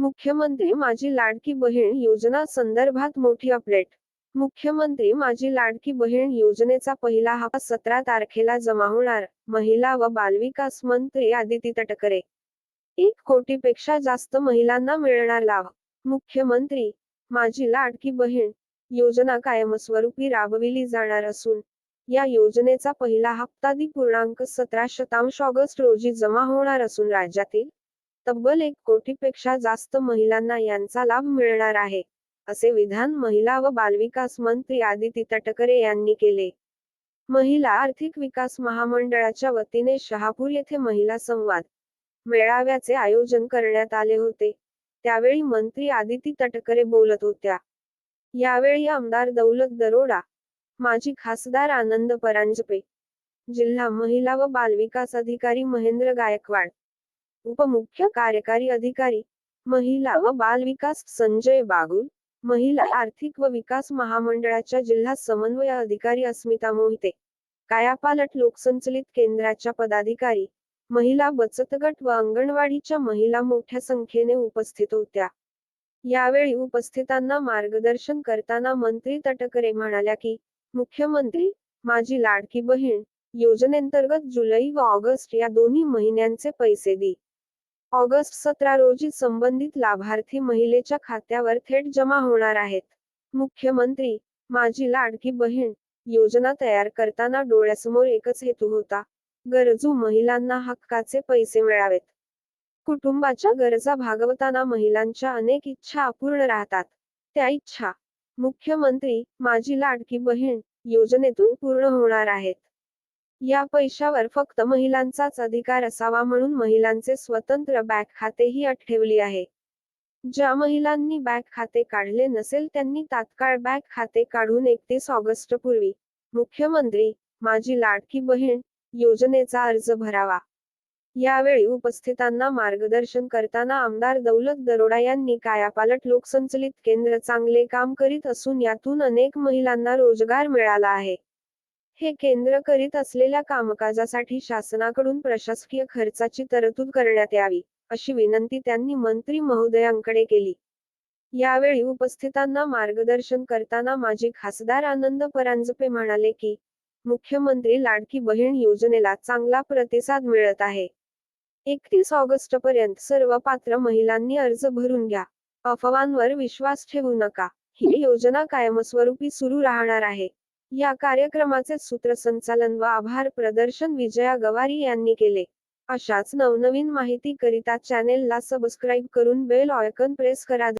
मुख्यमंत्री माझी लाडकी बहीण योजना संदर्भात मोठी अपडेट. मुख्यमंत्री माझी लाडकी बहीण योजनेचा पहिला हप्ता सतरा तारखेला जमा होणार महिला व बालविकास मंत्री आदिती तटकरे. एक कोटीपेक्षा जास्त महिलांना मिळणार लाभ. मुख्यमंत्री माझी लाडकी बहीण योजना कायमस्वरूपी राबविली जाणार असून या योजनेचा पहिला हप्ता दि पूर्णांक सतरा शतांश ऑगस्ट रोजी जमा होणार असून राज्यातील तब्बल एक कोटीपेक्षा जास्त महिलांना यांचा लाभ मिळणार आहे असे विधान महिला व बालविकास मंत्री आदिती तटकरे यांनी केले. महिला आर्थिक विकास महामंडळाच्या वतीने शहापूर येथे महिला संवाद मेळाव्याचे आयोजन करण्यात आले होते. त्यावेळी मंत्री आदिती तटकरे बोलत होत्या. यावेळी आमदार दौलत दरोडा माजी खासदार आनंद परांजपे जिल्हा महिला व बालविकास अधिकारी महेंद्र गायकवाड उपमुख्य कार्यकारी अधिकारी महिला व बाल विकास संजय बागुल महिला आर्थिक व विकास महामंडळाच्या जिल्हा समन्वय अधिकारी अस्मिता मोहिते कायापालट लोकसंचलित केंद्राच्या पदाधिकारी महिला बचत गट व अंगणवाडीच्या महिला मोठ्या संख्येने उपस्थित होत्या. यावेळी उपस्थितांना मार्गदर्शन करताना मंत्री तटकरे म्हणाल्या की मुख्यमंत्री माझी लाडकी बहीण योजनेंतर्गत जुलै व ऑगस्ट या दोन्ही महिन्यांचे पैसे दी. ऑगस्ट सतरा रोजी संबंधित लाभार्थी महिलेच्या खात्यावर थेट जमा होणार आहेत. मुख्यमंत्री माझी लाडकी बहीण योजना तयार करताना डोळ्यासमोर एकच हेतू होता गरजू महिलांना हक्काचे पैसे मिळावेत. कुटुंबाच्या गरजा भागवताना महिलांच्या अनेक इच्छा अपूर्ण राहतात. त्या इच्छा मुख्यमंत्री माझी लाडकी बहीण योजनेतून पूर्ण होणार आहेत. या पैशावर फक्त महिलांचाच अधिकार असावा म्हणून महिलांचे स्वतंत्र बँक खातेही अट ठेवली आहे. ज्या महिलांनी बँक खाते काढले नसेल त्यांनी तात्काळ बँक खाते काढून एकतीस ऑगस्ट पूर्वी मुख्यमंत्री माझी लाडकी बहीण योजनेचा अर्ज भरावा. यावेळी उपस्थितांना मार्गदर्शन करताना आमदार दौलत दरोडा यांनी कायापालट लोकसंचलित केंद्र चांगले काम करीत असून यातून अनेक महिलांना रोजगार मिळाला आहे. हे केंद्र करीत असलेल्या कामकाजासाठी शासनाकडून प्रशासकीय खर्चाची तरतूद करण्यात यावी अशी विनंती त्यांनी मंत्री महोदयांकडे केली. यावेळी उपस्थितांना मार्गदर्शन करताना माजी खासदार आनंद परांजपे म्हणाले की मुख्यमंत्री लाडकी बहीण योजनेला चांगला प्रतिसाद मिळत आहे. एकतीस ऑगस्ट पर्यंत सर्व पात्र महिलांनी अर्ज भरून घ्या. अफवांवर विश्वास ठेवू नका. ही योजना कायमस्वरूपी सुरू राहणार आहे. या कार्यक्रमाचे सूत्रसंचालन व आभार प्रदर्शन विजया गवारी यांनी केले. अशाच नवनवीन माहिती करिता चॅनेलला सबस्क्राईब करून बेल ऑयकन प्रेस करा.